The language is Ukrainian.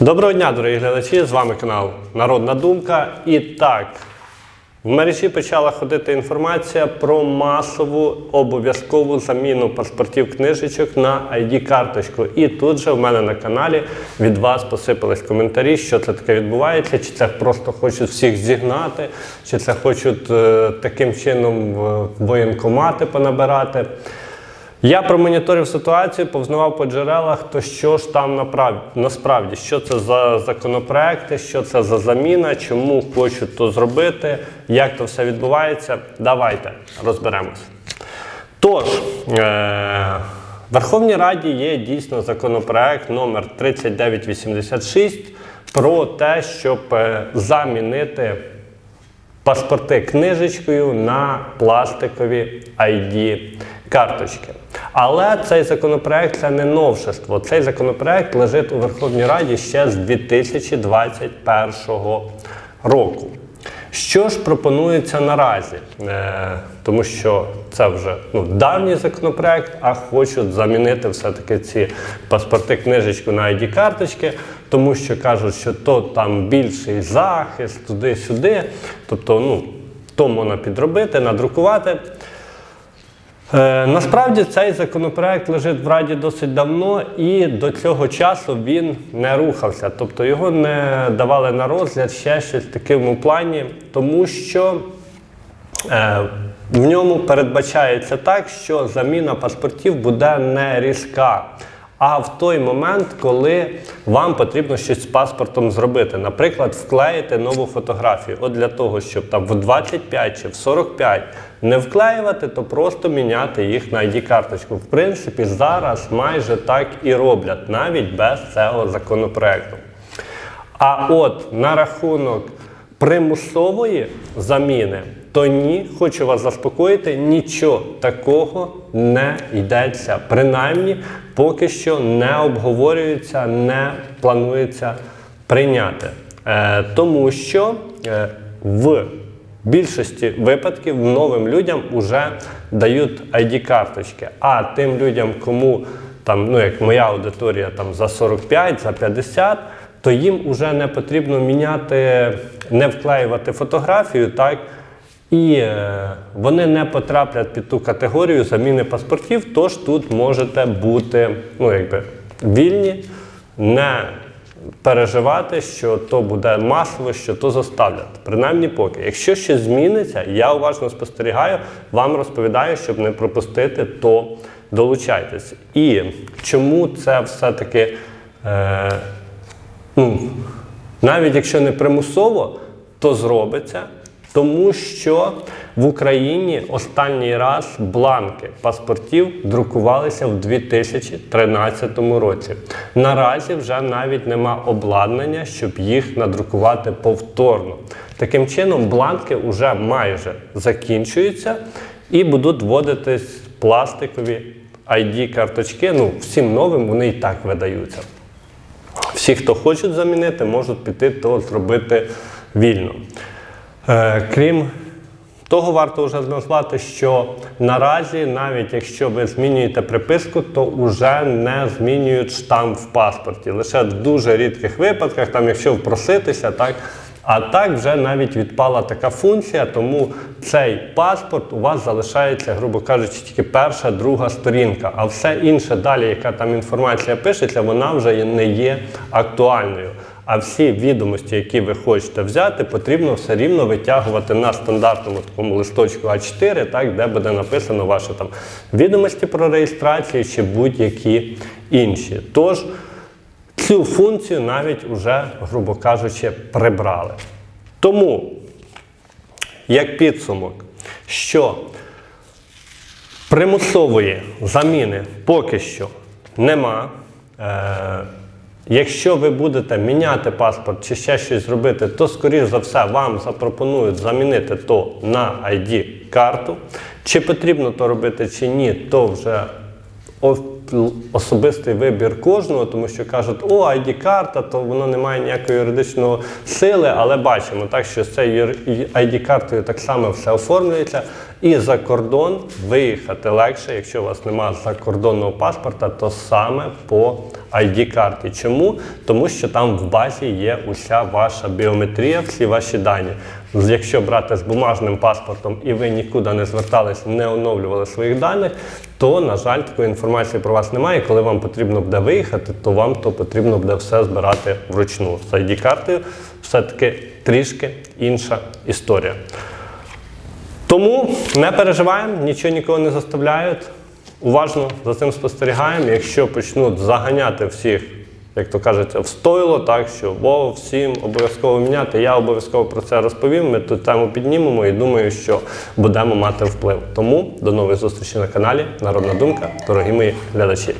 Доброго дня, дорогі глядачі! З вами канал Народна Думка. І так, в мережі почала ходити інформація про масову обов'язкову заміну паспортів книжечок на ID-карточку. І тут же в мене на каналі від вас посипались коментарі, що це таке відбувається, чи це просто хочуть всіх зігнати, чи це хочуть е, таким чином воєнкомати понабирати. Я промоніторив ситуацію, повзнавав по джерелах, то що ж там насправді, що це за законопроекти, що це за заміна, чому хочуть то зробити, як то все відбувається. Давайте розберемось. Тож, е- в Верховній Раді є дійсно законопроект номер 3986 про те, щоб е, замінити паспорти книжечкою на пластикові ID карточки. Але цей законопроект це не новшество. Цей законопроект лежить у Верховній Раді ще з 2021 року. Що ж пропонується наразі? Е, тому що це вже ну, давній законопроект, а хочуть замінити все-таки ці паспорти книжечку на ID-карточки, тому що кажуть, що то там більший захист, туди-сюди. Тобто, ну, то можна підробити, надрукувати. Е, насправді цей законопроект лежить в Раді досить давно і до цього часу він не рухався. Тобто його не давали на розгляд ще щось в такому плані, тому що е, в ньому передбачається так, що заміна паспортів буде не різка. А в той момент, коли вам потрібно щось з паспортом зробити, наприклад, вклеїти нову фотографію. От для того, щоб там в 25 чи в 45 не вклеювати, то просто міняти їх на ID-карточку. В принципі, зараз майже так і роблять, навіть без цього законопроекту. А от на рахунок примусової заміни, то ні, хочу вас заспокоїти, нічого такого не йдеться. Принаймні, поки що не обговорюється, не планується прийняти. Е, тому що е, в більшості випадків новим людям вже дають ID-карточки, а тим людям, кому там, ну як моя аудиторія там за 45, за 50, то їм вже не потрібно міняти, не вклеювати фотографію, так? І е, вони не потраплять під ту категорію заміни паспортів, тож тут можете бути ну, якби, вільні, не переживати, що то буде масово, що то заставлять. Принаймні поки. Якщо щось зміниться, я уважно спостерігаю, вам розповідаю, щоб не пропустити, то долучайтесь. І чому це все-таки, е, ну, навіть якщо не примусово, то зробиться. Тому що в Україні останній раз бланки паспортів друкувалися в 2013 році. Наразі вже навіть нема обладнання, щоб їх надрукувати повторно. Таким чином, бланки вже майже закінчуються і будуть вводитись пластикові ID-карточки. Ну, всім новим вони і так видаються. Всі, хто хочуть замінити, можуть піти то зробити вільно. Е, крім того, варто вже назвати, що наразі, навіть якщо ви змінюєте приписку, то вже не змінюють штамп в паспорті. Лише в дуже рідких випадках, там, якщо впроситися, так. А так вже навіть відпала така функція, тому цей паспорт у вас залишається, грубо кажучи, тільки перша, друга сторінка. А все інше далі, яка там інформація пишеться, вона вже не є актуальною. А всі відомості, які ви хочете взяти, потрібно все рівно витягувати на стандартному такому листочку А4, так, де буде написано ваші там відомості про реєстрацію чи будь-які інші. Тож цю функцію навіть уже, грубо кажучи, прибрали. Тому, як підсумок, що примусової заміни поки що нема. Е, Якщо ви будете міняти паспорт чи ще щось зробити, то, скоріш за все, вам запропонують замінити то на ID-карту. Чи потрібно то робити чи ні, то вже особистий вибір кожного, тому що кажуть, о, ID-карта, то воно не має ніякої юридичної сили, але бачимо, так що з цією ID-картою так само все оформлюється. І за кордон виїхати легше, якщо у вас немає закордонного паспорта, то саме по ID-карті. Чому? Тому що там в базі є уся ваша біометрія, всі ваші дані. Якщо брати з бумажним паспортом і ви нікуди не звертались, не оновлювали своїх даних, то, на жаль, такої інформації про вас немає. Коли вам потрібно буде виїхати, то вам то потрібно буде все збирати вручну. З ID-картою все-таки трішки інша історія. Тому не переживаємо, нічого нікого не заставляють. Уважно за цим спостерігаємо. Якщо почнуть заганяти всіх, як то кажеться, встойло так що бо всім обов'язково міняти, я обов'язково про це розповім. Ми ту тему піднімемо і думаю, що будемо мати вплив. Тому до нових зустрічей на каналі Народна Думка, дорогі мої глядачі.